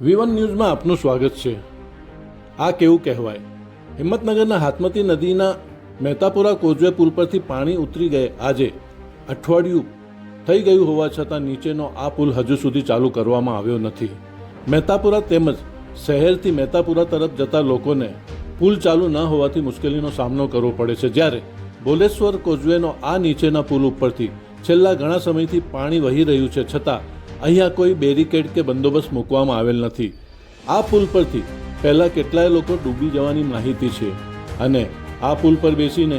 વિવન ન્યૂઝમાં આપનું સ્વાગત છે. આ કેવું કહેવાય? હિંમતનગરના હાથમતી નદીના મહેતાપુરા કોઝવે પુલ પરથી પાણી ઉતરી ગયે આજે. અઠવાડિયું થઈ ગયું હોવા છતાં નીચેનો આ પુલ હજુ સુધી ચાલુ કરવામાં આવ્યો નથી. મહેતાપુરા તેમજ શહેરથી મહેતાપુરા તરફ જતા લોકોને પુલ ચાલુ ન હોવાથી મુશ્કેલીનો સામનો કરવો પડે છે. જ્યારે ભોલેશ્વર કોઝવેનો આ નીચેના પુલ ઉપરથી છેલ્લા ઘણા સમયથી પાણી વહી રહ્યું છે છતાં અહીંયા કોઈ બેરિકેડ કે બંદોબસ્ત મૂકવામાં આવેલ નથી. આ પુલ પરથી પહેલાં કેટલાય લોકો ડૂબી જવાની માહિતી છે અને આ પુલ પર બેસીને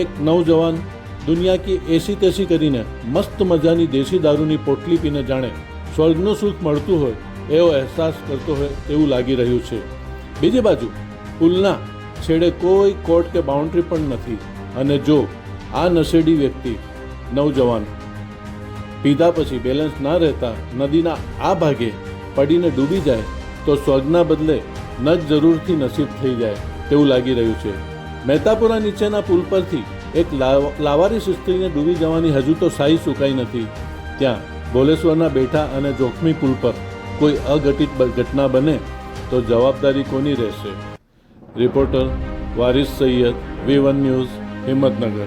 એક નવજવાન દુનિયા કી એસી તેસી કરીને મસ્ત મજાની દેશી દારૂની પોટલી પીને જાણે સ્વર્ગનું સુખ મળતું હોય એવો અહેસાસ કરતો હોય તેવું લાગી રહ્યું છે. બીજી બાજુ, પુલના છેડે કોઈ કોર્ટ કે બાઉન્ડ્રી પણ નથી અને જો આ નશેડી વ્યક્તિ, નવજવાન પીધા પછી બેલેન્સ ના રહેતા નદીના આ ભાગે પડીને ડૂબી જાય તો સ્વર્ગના બદલે નજ જરૂરથી નસીબ થઈ જાય તેવું લાગી રહ્યું છે. મહેતાપુરા નીચેના પુલ પરથી એક લાવ- લાવારીસ સ્ત્રીને ડૂબી જવાની હજુ તો સાઈ સુકાઈ નથી. ત્યાં ભોલેશ્વરના બેઠા અને જોખમી પુલ પર કોઈ અઘટિત ઘટના બને તો જવાબદારી કોની રહેશે? Reporter Waris Saiyed, V one news, Himmatnagar.